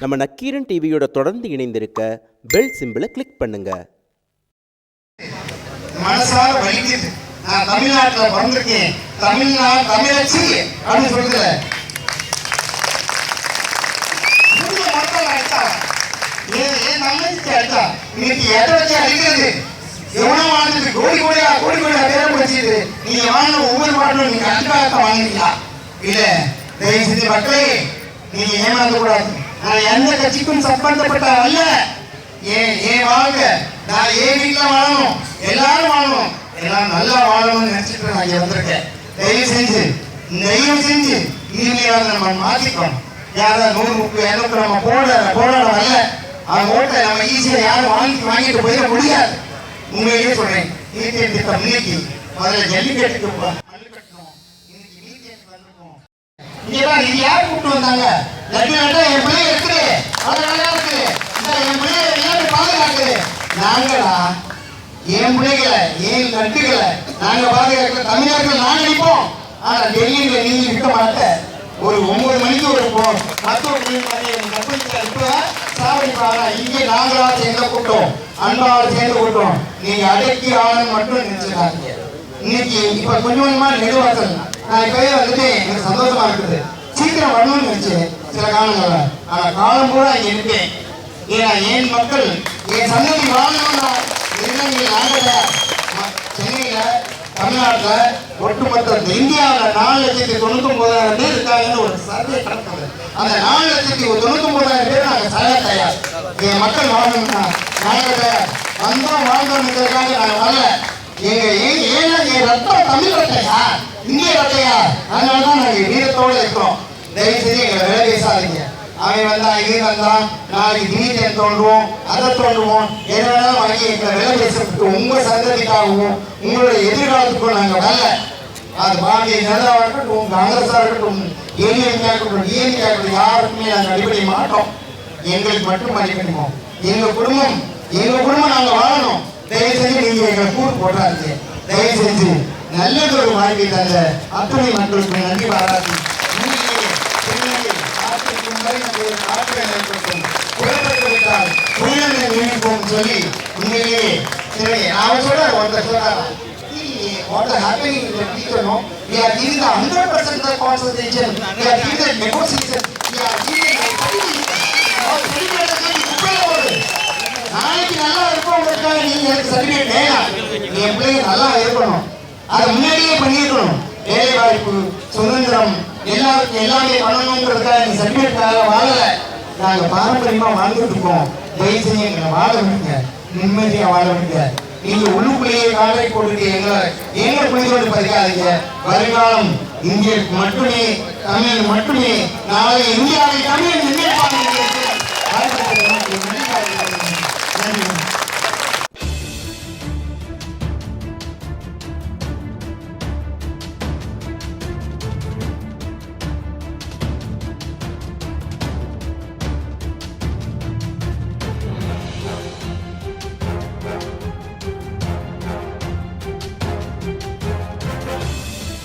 நம்ம நக்கீரன் டிவியோட தொடர்ந்து இணைந்திருக்க பெல் சிம்பிளை கிளிக் பண்ணுங்க. மனசார வலிக்குது. நான் தமிழ்நாட்டில் பிறந்திருக்கேன். தமிழ்நாடு தமிழச்சி அப்படின்னு சொல்லுது இவங்க மக்கள் அடித்தா ஏன் ஏன் தமிழச்சி இன்னைக்கு எதை வச்சு அடிக்கிறது? எவ்வளோ வாழ்ந்துட்டு கோடி கோடியா கோடி கோடியா நீங்க வாங்கின ஒவ்வொரு நீங்க அன்பாக இல்ல தயவு செஞ்சு மக்களே நீங்க கூடாது நான் எந்த கட்சிக்கும் சம்பந்தப்பட்ட அல்ல. ஏன் ஏன் வாழ்க? நான் ஏன் வீட்டில் வாழணும்? எல்லாரும் வாழணும். எல்லாம் நல்லா வாழணும்னு நினைச்சிட்டு நான் இங்க வந்திருக்கேன். தயவு செஞ்சு தயவு செஞ்சு இனிமையாவது நம்ம மாற்றிக்கணும். யாராவது நூறு முப்பது இரநூறு நம்ம போட போராட வரல. அவங்க ஓட்டை நம்ம ஈஸியாக யாரும் வாங்கி வாங்கிட்டு போயிட முடியாது. உண்மையிலேயே சொல்றேன் நீதி திட்டம் இன்னைக்கு முதல்ல ஜல்லிக்கட்டுக்கு மல்லு கட்டணும். இன்னைக்கு நீதி வந்திருக்கோம். இங்கதான் இது யார் கூப்பிட்டு வந்தாங்க? லட்டு லட்டா என் பிள்ளை இருக்குது அது நல்லா இருக்குது என் பிள்ளைய விளையாட்டு பாதுகாக்குது நாங்களா என் பிள்ளைகளை என் லட்டுகளை நாங்க பாதுகாக்க தமிழர்கள் நாங்க நிற்போம். ஆனா டெல்லியில நீங்க நிற்க மாட்ட. ஒரு ஒன்பது மணிக்கு ஒரு போ- மருத்துவ இப்ப சாவடிப்பாங்க இங்கே நாங்களா சேர்ந்த கூட்டம் அன்பால் சேர்ந்து கூட்டம் நீங்க அடக்கி ஆளன் மட்டும் நினைச்சிருக்காங்க இன்னைக்கு இப்ப கொஞ்சம் கொஞ்சமா நெடுவாசல். நான் இப்பவே வந்துட்டு எனக்கு சந்தோஷமா இருக்குது. சீக்கிரம் வரணும்னு நினைச்சேன். சில காலங்கள்ல. ஆனால் காலம் கூட இங்க இருக்கேன் ஏன்னா என் மக்கள் என் சந்ததி வாழணும்னா இலங்கை நாட்டில் சென்னையில் தமிழ்நாட்டில் ஒட்டுமொத்த இந்தியாவில் நாலு லட்சத்தி தொண்ணூத்தி ஒன்பதாயிரம் பேர் இருக்காங்கன்னு ஒரு சர்வே நடக்குது. அந்த நாலு லட்சத்தி தொண்ணூத்தி ஒன்பதாயிரம் பேர் நாங்கள் சாய தயார். என் மக்கள் வாழணும்னா நாங்கள் வந்தோம் வாழ்ந்தோம்ன்றதுக்காக நாங்கள் வரல. எங்க ஏன் ஏன்னா என் ரத்தம் தமிழ் ரத்தையா? இந்திய ரத்தையா? அதனால தான் நாங்கள் வீரத்தோடு இருக்கிறோம் தயவு செஞ்சு எங்களை வேலை பேசாதீங்க. அவன் வந்தா இது வந்தா நாளைக்கு திடீர்னு தோன்றுவோம் அதை தோன்றுவோம். எது வாங்கி எங்களை வேலை பேசுறதுக்கு உங்க சந்ததிக்காகவும் உங்களுடைய எதிர்காலத்துக்கும் நாங்கள் வரல அது பாரதிய ஜனதாவாக இருக்கட்டும் காங்கிரஸாக இருக்கட்டும் ஏடிஎம்கா இருக்கட்டும் டிஎன்கே இருக்கட்டும் யாருக்குமே நாங்கள் அடிப்படை மாட்டோம். எங்களுக்கு மட்டும் அடிக்கணுமோ எங்கள் குடும்பம் எங்கள் குடும்பம் நாங்கள் வாழணும். தயவு செஞ்சு நீங்க எங்களை கூறு போட்டாருங்க தயவு செஞ்சு நல்லதொரு வாழ்க்கை தந்த அத்துணை மக்களுக்கு நன்றி பாராட்டி காத்திருக்கும் நம்முடைய புறப்பட்டு விட்டால் புயலை நினைப்போம் சொல்லி உண்மையிலேயே சரி நான் சொல்ற ஒருத்தர் சொல்றாரா what are happening in the future, no? We are giving the hundred percent the concentration, we are giving the negotiation, we are giving நாளைக்கு நல்லா இருப்பவங்களுக்காக நீங்க எனக்கு சர்டிபிகேட் வேணாம் நீ என் பிள்ளைங்க நல்லா இருக்கணும். அதை முன்னாடியே பண்ணியிருக்கணும். வேலை வாய்ப்பு சுதந்திரம் எல்லாருக்கும் எல்லாமே பண்ணணுங்கிறதுக்காக எங்கள் சர்டிபிகேட்காக வாழல. நாங்க பாரம்பரியமா வாழ்ந்துட்டு இருக்கோம். தயவு செஞ்சு எங்களை வாழ விடுங்க. நிம்மதியா வாழ விடுங்க. நீங்க உள்ளுக்குள்ளேயே காலை போட்டுட்டு எங்களை எங்க புரிந்து பதிக்காதீங்க வருங்காலம் இந்தியருக்கு மட்டுமே தமிழ் மட்டுமே நாளை இந்தியாவை தமிழ் நிர்ணயிப்பாங்க நன்றி.